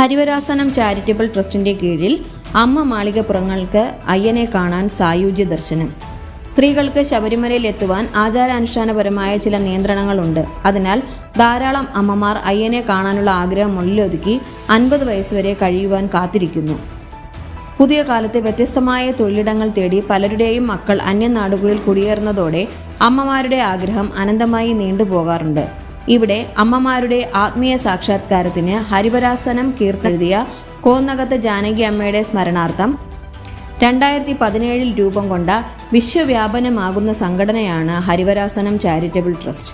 Harivarasanam charitable ട്രസ്റ്റിന്റെ കീഴിൽ അമ്മ മാളികപ്പുറങ്ങൾക്ക് അയ്യനെ കാണാൻ സായുജ്യ ദർശനം. സ്ത്രീകൾക്ക് ശബരിമലയിൽ എത്തുവാൻ ആചാരാനുഷ്ഠാനപരമായ ചില നിയന്ത്രണങ്ങളുണ്ട്. അതിനാൽ ധാരാളം അമ്മമാർ അയ്യനെ കാണാനുള്ള ആഗ്രഹം ഉള്ളിലൊതുക്കി അൻപത് വയസ്സുവരെ കഴിയുവാൻ കാത്തിരിക്കുന്നു. പുതിയ കാലത്ത് വ്യത്യസ്തമായ തൊഴിലിടങ്ങൾ തേടി പലരുടെയും മക്കൾ അന്യനാടുകളിൽ കുടിയേറുന്നതോടെ അമ്മമാരുടെ ആഗ്രഹം അനന്തമായി നീണ്ടുപോകാറുണ്ട്. ഇവിടെ അമ്മമാരുടെ ആത്മീയ സാക്ഷാത്കാരത്തിന് ഹരിവരാസനം കീർത്തനം എഴുതിയ കോന്നകത്ത് ജാനകി അമ്മയുടെ സ്മരണാർത്ഥം രണ്ടായിരത്തി പതിനേഴിൽ രൂപം കൊണ്ട വിശ്വവ്യാപനമാകുന്ന സംഘടനയാണ് ഹരിവരാസനം ചാരിറ്റബിൾ ട്രസ്റ്റ്.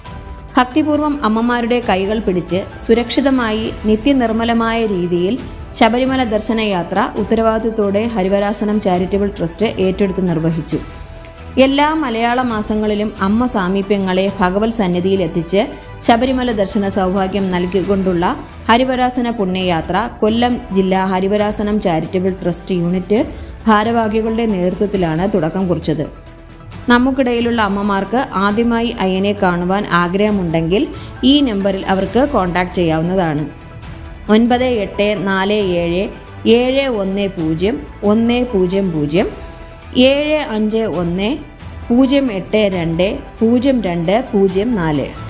ഭക്തിപൂർവം അമ്മമാരുടെ കൈകൾ പിടിച്ച് സുരക്ഷിതമായി നിത്യനിർമ്മലമായ രീതിയിൽ ശബരിമല ദർശനയാത്ര ഉത്തരവാദിത്തത്തോടെ ഹരിവരാസനം ചാരിറ്റബിൾ ട്രസ്റ്റ് ഏറ്റെടുത്ത് നിർവഹിച്ചു. എല്ലാ മലയാള മാസങ്ങളിലും അമ്മ സാമീപ്യങ്ങളെ ഭഗവത് സന്നിധിയിൽ എത്തിച്ച് ശബരിമല ദർശന സൗഭാഗ്യം നൽകിക്കൊണ്ടുള്ള ഹരിവരാസന പുണ്യയാത്ര കൊല്ലം ജില്ലാ ഹരിവരാസനം ചാരിറ്റബിൾ ട്രസ്റ്റ് യൂണിറ്റ് ഭാരവാഹികളുടെ നേതൃത്വത്തിലാണ് തുടക്കം കുറിച്ചത്. നമുക്കിടയിലുള്ള അമ്മമാർക്ക് ആദ്യമായി അയ്യനെ കാണുവാൻ ആഗ്രഹമുണ്ടെങ്കിൽ ഈ നമ്പറിൽ അവർക്ക് കോൺടാക്ട് ചെയ്യാവുന്നതാണ്. ഒൻപത് എട്ട് നാല് ഏഴ് ഏഴ് ഒന്ന് പൂജ്യം ഒന്ന് പൂജ്യം പൂജ്യം ഏഴ് അഞ്ച് ഒന്ന് പൂജ്യം എട്ട് രണ്ട് പൂജ്യം രണ്ട് പൂജ്യം നാല്.